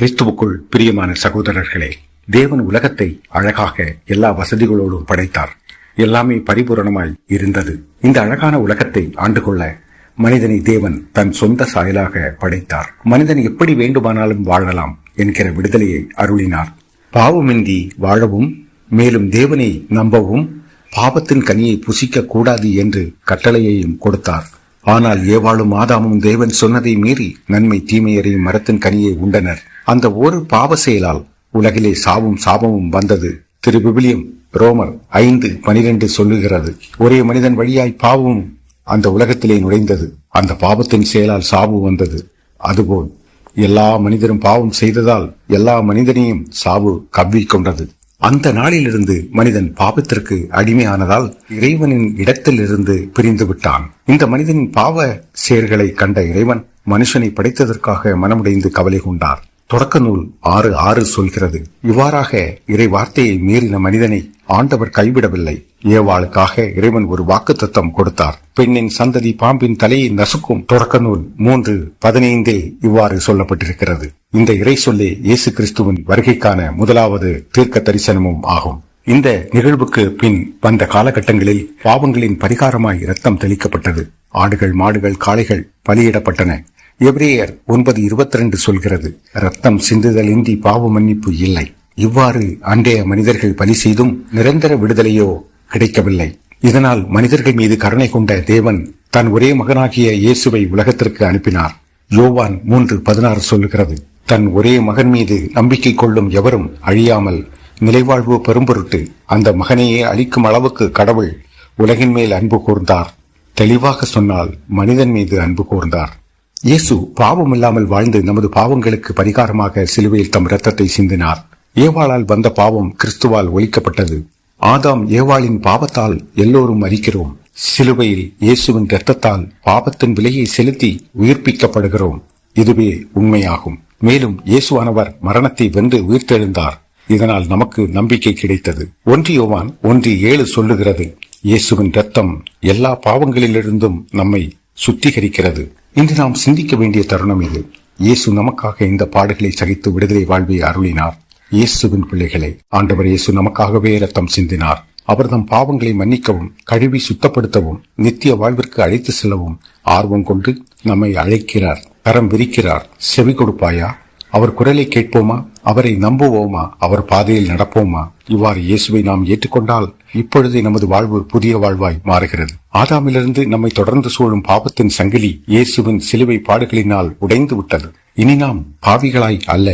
கிறிஸ்துவுக்குள் பிரியமான சகோதரர்களே தேவன் உலகத்தை அழகாக எல்லா வசதிகளோடும் படைத்தார். எல்லாமே பரிபூரணமாய் இருந்தது. இந்த அழகான உலகத்தை ஆண்டு கொள்ள மனிதனை தேவன் தன் சொந்த சாயலாக படைத்தார். மனிதன் எப்படி வேண்டுமானாலும் வாழலாம் என்கிற விடுதலையை அருளினார். பாவமின்றி வாழவும் மேலும் தேவனை நம்பவும் பாவத்தின் கனியை புசிக்க கூடாது என்று கட்டளையையும் கொடுத்தார். ஆனால் ஏவாளும் ஆதாமும் தேவன் சொன்னதை மீறி நன்மை தீமையறையும் மரத்தின் கனியை உண்டனர். அந்த ஒரு பாவ செயலால் உலகிலே சாவும் சாபமும் வந்தது. திரு விவிலியம் ரோமர் ஐந்து பனிரெண்டு சொல்லுகிறது. ஒரே மனிதன் வழியாய் பாவமும் அந்த உலகத்திலே நுழைந்தது. அந்த பாவத்தின் செயலால் சாவு வந்தது. அதுபோல் எல்லா மனிதரும் பாவம் செய்ததால் எல்லா மனிதனையும் சாவு கவ்விக்கொண்டது அந்த நாளிலிருந்து மனிதன் பாவத்திற்கு அடிமையானதால் இறைவனின் இடத்திலிருந்து பிரிந்து விட்டான். இந்த மனிதனின் பாவ செயல்களை கண்ட இறைவன் மனுஷனை படைத்ததற்காக மனமுடைந்து கவலை கொண்டார். தொடக்க நூல் ஆறு ஆறு சொல்கிறது இவ்வாறாக இறை வார்த்தையை மீறின மனிதனை ஆண்டவர் கைவிடவில்லை. ஏவாளுக்காக இறைவன் ஒரு வாக்கு தத்தம் கொடுத்தார். பெண்ணின் சந்ததி பாம்பின் தலையை நசுக்கும் தொடக்க நூல் மூன்று பதினைந்தில் இவ்வாறு சொல்லப்பட்டிருக்கிறது. இந்த இறை சொல்லே இயேசு கிறிஸ்துவின் வருகைக்கான முதலாவது தீர்க்க தரிசனமும் ஆகும். இந்த நிகழ்வுக்கு பின் வந்த காலகட்டங்களில் பாவங்களின் பரிகாரமாய் ரத்தம் தெளிக்கப்பட்டது. ஆடுகள் மாடுகள் காளைகள் பலியிடப்பட்டன. எப்ரேயர் ஒன்பது இருபத்தி ரெண்டு சொல்கிறது ரத்தம் சிந்துதல் இன்றி பாவ மன்னிப்பு இல்லை. இவ்வாறு அன்றைய மனிதர்கள் பலி செய்தும் நிரந்தர விடுதலையோ கிடைக்கவில்லை. இதனால் மனிதர்கள் மீது கருணை கொண்ட தேவன் தன் ஒரே மகனாகிய இயேசுவை உலகத்திற்கு அனுப்பினார். யோவான் மூன்று பதினாறு சொல்லுகிறது தன் ஒரே மகன் மீது நம்பிக்கை கொள்ளும் எவரும் அழியாமல் நிலைவாழ்வு பெரும்பொருட்டு அந்த மகனையே அழிக்கும் அளவுக்கு கடவுள் உலகின் மேல் அன்பு கூர்ந்தார். தெளிவாக சொன்னால் மனிதன் மீது அன்பு கூர்ந்தார். இயேசு பாவம் இல்லாமல் வாழ்ந்து நமது பாவங்களுக்கு பரிகாரமாக சிலுவையில் தம் இரத்தத்தை சிந்தினார். ஏவாளால் வந்த பாவம் கிறிஸ்துவால் ஒழிக்கப்பட்டது. ஆதாம் ஏவாளின் பாவத்தால் எல்லோரும் அறிக்கிறோம் சிலுவையில் இயேசுவின் இரத்தத்தால் பாவத்தின் விலையை செலுத்தி உயிர்ப்பிக்கப்படுகிறோம். இதுவே உண்மையாகும். மேலும் இயேசுவானவர் மரணத்தை வென்று உயிர்த்தெழுந்தார். இதனால் நமக்கு நம்பிக்கை கிடைத்தது. ஒன்று யோவான் ஒன்று ஏழு சொல்லுகிறது. இயேசுவின் இரத்தம் எல்லா பாவங்களிலிருந்தும் நம்மை சுத்திகரிக்கிறது. இன்று நாம் சிந்திக்க வேண்டிய தருணம் இது. இயேசு நமக்காக இந்த பாடுகளை சகித்து விடுதலை வாழ்வை அருளினார். இயேசுவின் பிள்ளைகளை ஆண்டவர் இயேசு நமக்காகவே ரத்தம் சிந்தினார். அவர் தம் பாவங்களை மன்னிக்கவும் கழுவி சுத்தப்படுத்தவும் நித்திய வாழ்விற்கு அழைத்து செல்லவும் ஆர்வம் கொண்டு நம்மை அழைக்கிறார் கரம் விரிக்கிறார். செவி கொடுப்பாயா? அவர் குரலை கேட்போமா? அவரை நம்புவோமா? அவர் பாதையில் நடப்போமா? இவ்வாறு இயேசுவை நாம் ஏற்றுக்கொண்டால் இப்பொழுதே நமது வாழ்வு புதிய வாழ்வாய் மாறுகிறது. ஆதாமிலிருந்து நம்மை தொடர்ந்து சூழும் பாவத்தின் சங்கிலி இயேசுவின் சிலுவை பாடுகளினால் உடைந்து விட்டது. இனி நாம் பாவிகளாய் அல்ல.